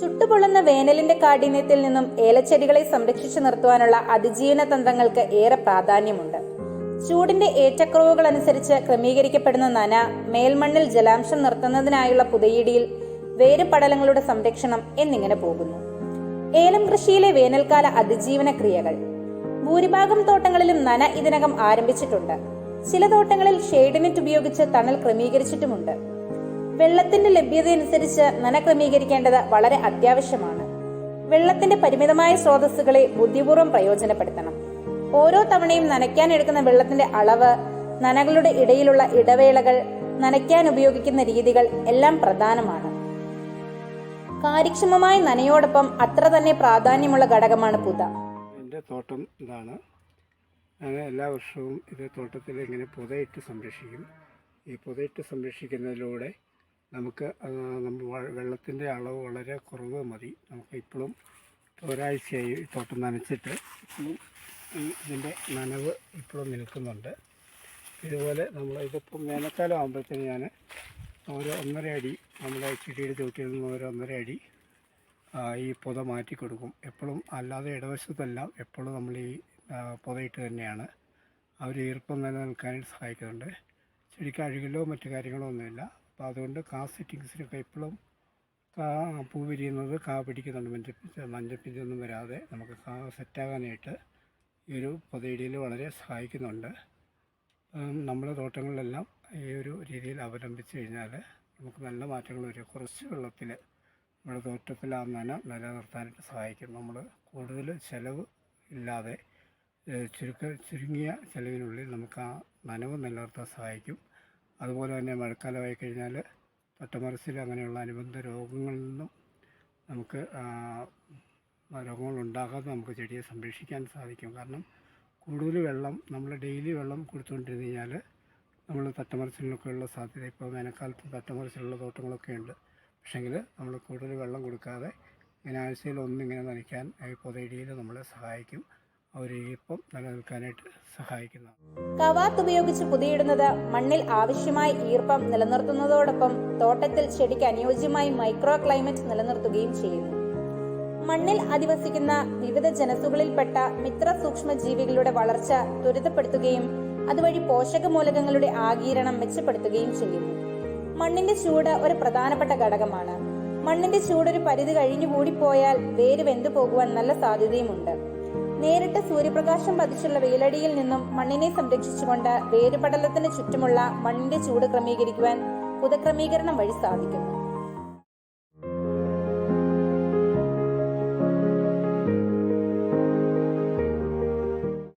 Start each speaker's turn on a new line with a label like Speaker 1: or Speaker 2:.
Speaker 1: ചുട്ടുപൊള്ളുന്ന വേനലിന്റെ കാഠിന്യത്തിൽ നിന്നും ഏലച്ചെടികളെ സംരക്ഷിച്ചു നിർത്തുവാനുള്ള അതിജീവന തന്ത്രങ്ങൾക്ക് ഏറെ പ്രാധാന്യമുണ്ട്. ചൂടിന്റെ ഏറ്റക്കുറവുകൾ അനുസരിച്ച് ക്രമീകരിക്കപ്പെടുന്ന നന മേൽമണ്ണിൽ ജലാംശം നിർത്തുന്നതിനായുള്ള പുതയിടിയിൽ വേരുപടലങ്ങളുടെ സംരക്ഷണം എന്നിങ്ങനെ പോകുന്നു. ഏലം കൃഷിയിലെ വേനൽക്കാല അതിജീവന ക്രിയകൾ. ഭൂരിഭാഗം തോട്ടങ്ങളിലും നന ഇതിനകം ആരംഭിച്ചിട്ടുണ്ട്. ചില തോട്ടങ്ങളിൽ ഷെയ്ഡ് നെറ്റ് ഉപയോഗിച്ച് തണൽ ക്രമീകരിച്ചിട്ടുമുണ്ട്. വെള്ളത്തിന്റെ ലഭ്യതയനുസരിച്ച് നന ക്രമീകരിക്കേണ്ടത് വളരെ അത്യാവശ്യമാണ്. വെള്ളത്തിന്റെ പരിമിതമായ സ്രോതസ്സുകളെ ബുദ്ധിപൂർവം പ്രയോജനപ്പെടുത്തണം. ഓരോ തവണയും നനയ്ക്കാൻ എടുക്കുന്ന വെള്ളത്തിന്റെ അളവ് നനകളുടെ ഇടയിലുള്ള ഇടവേളകൾ നനയ്ക്കാൻ ഉപയോഗിക്കുന്ന രീതികൾ എല്ലാം പ്രധാനമാണ്. കാര്യക്ഷമമായ നനയോടൊപ്പം അത്ര തന്നെ പ്രാധാന്യമുള്ള ഘടകമാണ് പുത.
Speaker 2: എന്റെ തോട്ടം ഇതാണ്. ഞാൻ എല്ലാ വർഷവും ഇത് തോട്ടത്തിൽ ഇങ്ങനെ പുതയിട്ട് സംരക്ഷിക്കും. ഈ പുതയിട്ട് സംരക്ഷിക്കുന്നതിലൂടെ നമുക്ക് നമ്മൾ വെള്ളത്തിന്റെ അളവ് വളരെ കുറവ് മതി. നമുക്ക് ഇപ്പോഴും ഒരാഴ്ചയായി തോട്ടം നനച്ചിട്ട് ഇതിന്റെ നനവ് ഇപ്പോഴും നിൽക്കുന്നുണ്ട്. ഇതുപോലെ നമ്മൾ ഇതിപ്പം വേനൽക്കാലം ആകുമ്പോഴത്തേന് ഞാൻ ഓരോ ഒന്നര അടി നമ്മുടെ ചെടിയുടെ ചുവട്ടിൽ നിന്ന് ഓരോ ഒന്നര അടി ഈ പുത മാറ്റി കൊടുക്കും. എപ്പോഴും അല്ലാതെ ഇടവശത്തെല്ലാം എപ്പോഴും നമ്മൾ ഈ പുതയിട്ട് തന്നെയാണ് അവർ ഈർപ്പം നിലനിൽക്കാനായിട്ട് സഹായിക്കുന്നുണ്ട് ചെടിക്ക് അഴുകലോ മറ്റു കാര്യങ്ങളോ ഒന്നുമില്ല. അപ്പോൾ അതുകൊണ്ട് കാ സെറ്റിങ്സിനൊക്കെ എപ്പോഴും കാ പൂ വിരിയുന്നത് കാ പിടിക്കുന്നുണ്ട്. മഞ്ഞപ്പിച്ച് മഞ്ഞപ്പിച്ചൊന്നും വരാതെ നമുക്ക് കാ സെറ്റാകാനായിട്ട് ഈ ഒരു പൊതുവിടിയിൽ വളരെ സഹായിക്കുന്നുണ്ട്. നമ്മുടെ തോട്ടങ്ങളിലെല്ലാം ഈ ഒരു രീതിയിൽ അവലംബിച്ച് കഴിഞ്ഞാൽ നമുക്ക് നല്ല മാറ്റങ്ങൾ വരും. കുറച്ച് വെള്ളത്തിൽ നമ്മുടെ തോട്ടത്തിൽ ആ നന നിലനിർത്താനായിട്ട് സഹായിക്കും. നമ്മൾ കൂടുതൽ ചിലവ് ഇല്ലാതെ ചുരുക്ക ചുരുങ്ങിയ ചിലവിനുള്ളിൽ നമുക്ക് ആ നനവ് നിലനിർത്താൻ സഹായിക്കും. അതുപോലെ തന്നെ മഴക്കാലമായി കഴിഞ്ഞാൽ പട്ടമരസിൽ അങ്ങനെയുള്ള അനുബന്ധ രോഗങ്ങളിൽ നിന്നും നമുക്ക് രോഗങ്ങൾ ഉണ്ടാകാതെ നമുക്ക് ചെടിയെ സംരക്ഷിക്കാൻ സാധിക്കും. കാരണം കൂടുതൽ വെള്ളം നമ്മൾ ഡെയിലി വെള്ളം കൊടുത്തുകൊണ്ടിരുന്ന് കഴിഞ്ഞാൽ നമ്മൾ തട്ടമറിച്ചിലിനൊക്കെയുള്ള സാധ്യത ഇപ്പോൾ വേനൽക്കാലത്ത് തട്ടമറിച്ചിലുള്ള തോട്ടങ്ങളൊക്കെ ഉണ്ട്. പക്ഷേങ്കിൽ നമ്മൾ കൂടുതൽ വെള്ളം കൊടുക്കാതെ ഇങ്ങനെ ആഴ്ചയിൽ ഒന്നിങ്ങനെ നനയ്ക്കാൻ പൊതയിടിയിൽ നമ്മളെ സഹായിക്കും. ഈർപ്പം നിലനിൽക്കാനായിട്ട് സഹായിക്കുന്നതാണ്
Speaker 1: കവാത്ത് ഉപയോഗിച്ച് പുതിയിടുന്നത് മണ്ണിൽ ആവശ്യമായ ഈർപ്പം നിലനിർത്തുന്നതോടൊപ്പം തോട്ടത്തിൽ ചെടിക്ക് അനുയോജ്യമായി മൈക്രോ ക്ലൈമറ്റ് നിലനിർത്തുകയും ചെയ്യുന്നു. മണ്ണിൽ അധിവസിക്കുന്ന വിവിധ ജനസുകളിൽപ്പെട്ട മിത്ര സൂക്ഷ്മ ജീവികളുടെ വളർച്ച ത്വരിതപ്പെടുത്തുകയും അതുവഴി പോഷകമൂലകങ്ങളുടെ ആഗീരണം മെച്ചപ്പെടുത്തുകയും ചെയ്യുന്നു. മണ്ണിന്റെ ചൂട് ഒരു പ്രധാനപ്പെട്ട ഘടകമാണ്. മണ്ണിന്റെ ചൂട് ഒരു പരിധി കഴിഞ്ഞു കൂടിപ്പോയാൽ വേര് വെന്തു പോകുവാൻ നല്ല സാധ്യതയുമുണ്ട്. നേരിട്ട് സൂര്യപ്രകാശം പതിച്ചുള്ള വെയിലടിയിൽ നിന്നും മണ്ണിനെ സംരക്ഷിച്ചുകൊണ്ട് വേരുപടലത്തിന് ചുറ്റുമുള്ള മണ്ണിന്റെ ചൂട് ക്രമീകരിക്കുവാൻ പുതക്രമീകരണം വഴി സാധിക്കുന്നു.